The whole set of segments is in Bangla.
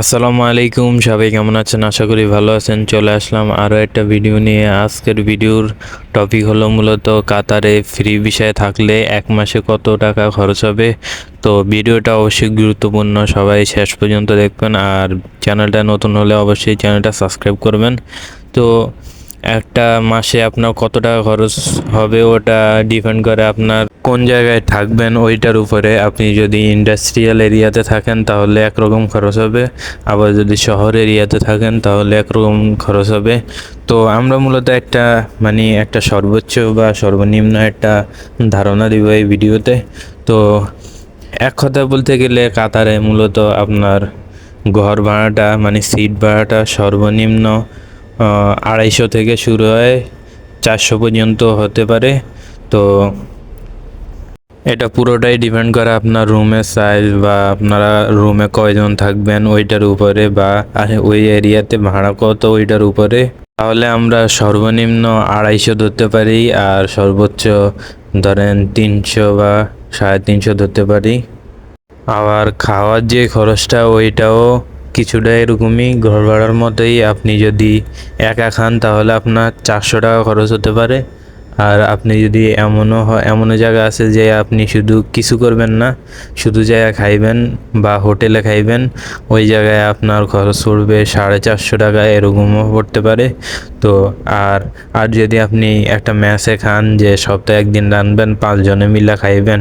আসসালামু আলাইকুম, সবাই কেমন আছেন? আশা করি ভালো আছেন। চলে আসলাম আরও একটা ভিডিও নিয়ে। আজকের ভিডিওর টপিক হলো মূলত কাতারে ফ্রি বিষয়ে থাকলে এক মাসে কত টাকা খরচ হবে। তো ভিডিওটা অবশ্যই গুরুত্বপূর্ণ। সবাই শেষ পর্যন্ত দেখবেন। আর চ্যানেলটা নতুন হলে অবশ্যই চ্যানেলটা সাবস্ক্রাইব করবেন। তো একটা মাসে আপনার কত টাকা খরচ হবে ওটা ডিপেন্ড করে আপনার কোন জায়গায় থাকবেন ওইটার উপরে। আপনি যদি ইন্ডাস্ট্রিয়াল এরিয়াতে থাকেন তাহলে একরকম খরচ হবে। আবার যদি শহর এরিয়াতে থাকেন তাহলে একরকম খরচ হবে। তো আমরা মূলত একটা মানে একটা সর্বোচ্চ বা সর্বনিম্ন একটা ধারণা দিব এই ভিডিওতে। তো এক কথা বলতে গেলে কাতারে মূলত আপনার ঘর ভাড়াটা মানে সিট ভাড়াটা সর্বনিম্ন আড়াইশো থেকে শুরু হয়, চারশো পর্যন্ত হতে পারে। তো এটা পুরোটাই ডিপেন্ড করে আপনার রুমের সাইজ বা আপনারা রুমে কয়জন থাকবেন ওইটার উপরে বা ওই এরিয়াতে ভাড়া কত ওইটার উপরে। তাহলে আমরা সর্বনিম্ন আড়াইশো ধরতে পারি আর সর্বোচ্চ ধরেন তিনশো বা সাড়ে তিনশো ধরতে পারি। আবার খাওয়ার যে খরচটা ওইটাও কিছুটা এরকমই ঘর ভাড়ার মতোই আপনি যদি একা খান তাহলে আপনার চারশো টাকা খরচ হতে পারে। আর আপনি যদি এমনও এমনও জায়গা আছে যে আপনি শুধু কিছু করবেন না, শুধু জায়গা খাইবেন বা হোটেলে খাইবেন, ওই জায়গায় আপনার খরচ পড়বে সাড়ে চারশো টাকা, এরকমও পড়তে পারে। তো আর আর যদি আপনি একটা ম্যাচে খান যে সপ্তাহে একদিন রানবেন, পাঁচজনে মিলে খাইবেন,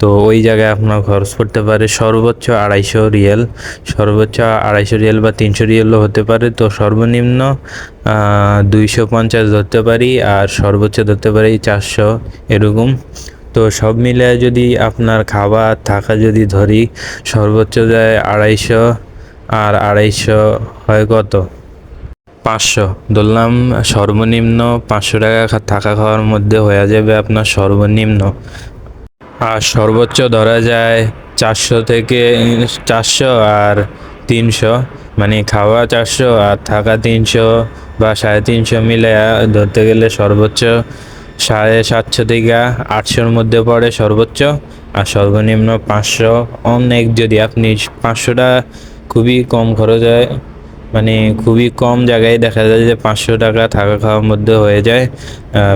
তো ওই জায়গায় আপনার খরচ পড়তে পারে সর্বোচ্চ আড়াইশো রিয়েল। সর্বোচ্চ আড়াইশো রিয়েল বা তিনশো রিয়েলও হতে পারে। তো সর্বনিম্ন দুইশো পঞ্চাশ ধরতে পারি আর সর্বোচ্চ ধরতে পারি চারশো এরকম। তো সব মিলে যদি আপনার খাবার থাকা যদি ধরি, সর্বোচ্চ যায় আড়াইশো আর আড়াইশো হয় কত? পাঁচশো। ধরলাম সর্বনিম্ন পাঁচশো টাকা থাকা খাওয়ার মধ্যে হয়ে যাবে আপনার সর্বনিম্ন। আর সর্বোচ্চ ধরা যায় চারশো থেকে চারশো আর তিনশো। মানে খাওয়া চারশো আর থাকা তিনশো বা সাড়ে তিনশো মিলে ধরতে গেলে সর্বোচ্চ সাড়ে সাতশো থেকে আটশোর মধ্যে পড়ে সর্বোচ্চ। আর সর্বনিম্ন পাঁচশো অনেক যদি আপনি পাঁচশোটা খুবই কম খরচ হয় মানে খুবই কম জায়গায় দেখা যায় যে পাঁচশো টাকা থাকা খাওয়ার মধ্যে হয়ে যায়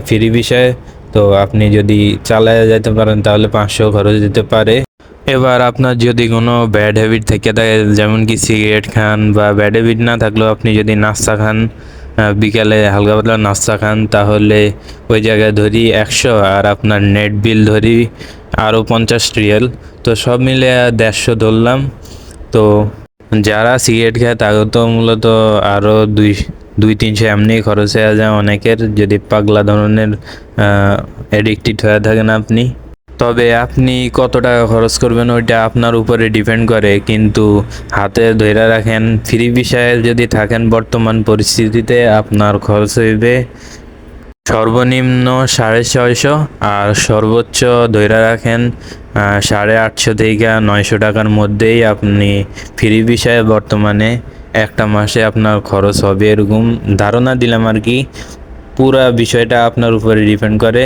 ফ্রি বিষয়ে। তো আপনি যদি চালায় যেতে পারেন তাহলে পাঁচশো খরচ দিতে পারে। এবার আপনার যদি কোনো ব্যাড হ্যাবিট থেকে থাকে, যেমন কি সিগারেট খান বা ব্যাড হ্যাবিট না থাকলেও আপনি যদি নাস্তা খান বিকালে হালকা পাতলা নাস্তা খান, তাহলে ওই জায়গায় ধরি একশো আর আপনার নেট বিল ধরি আরও পঞ্চাশ রিয়েল তো সব মিলে দেড়শো ধরলাম। তো যারা সিগারেট খায়, তাদের তো মূলত আরও দুই দুই তিনশো এমনি খরচ হয়ে যায় অনেকের। যদি পাগলা ধরনের এডিক্টেড হয়ে থাকেন আপনি। তবে আপনি কত টাকা খরচ করবেন ওইটা আপনার উপরে ডিপেন্ড করে। কিন্তু হাতে ধরে রাখেন, ফ্রি বিষয়ে যদি থাকেন বর্তমান পরিস্থিতিতে আপনার খরচ হইবে সর্বনিম্ন সাড়ে ছয়শো আর সর্বোচ্চ ধরে রাখেন সাড়ে আটশো থেকে নয়শো টাকার মধ্যেই আপনি ফ্রি বিষয়ে বর্তমানে একটা মাসে আপনার খরচ হবে এরকম ধারণা দিলাম আর কি। পুরা বিষয়টা আপনার উপরে ডিপেন্ড করে।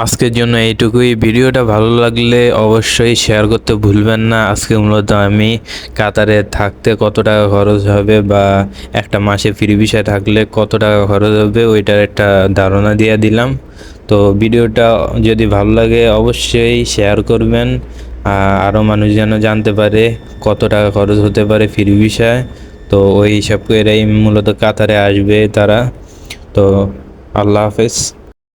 আজকের জন্য এইটুকুই। ভিডিওটা ভালো লাগলে অবশ্যই শেয়ার করতে ভুলবেন না। আজকে মূলত আমি কাতারে থাকতে কত টাকা খরচ হবে বা একটা মাসে ফ্রি বিষয় থাকলে কত টাকা খরচ হবে, ওইটার একটা ধারণা দিয়ে দিলাম। তো ভিডিওটা যদি ভালো লাগে অবশ্যই শেয়ার করবেন। আরও মানুষ যেন জানতে পারে কত টাকা খরচ হতে পারে ফ্রি বিষয়। তো ওই হিসাব করেই মূলত কাতারে আসবে তারা। তো আল্লাহ হাফেজ।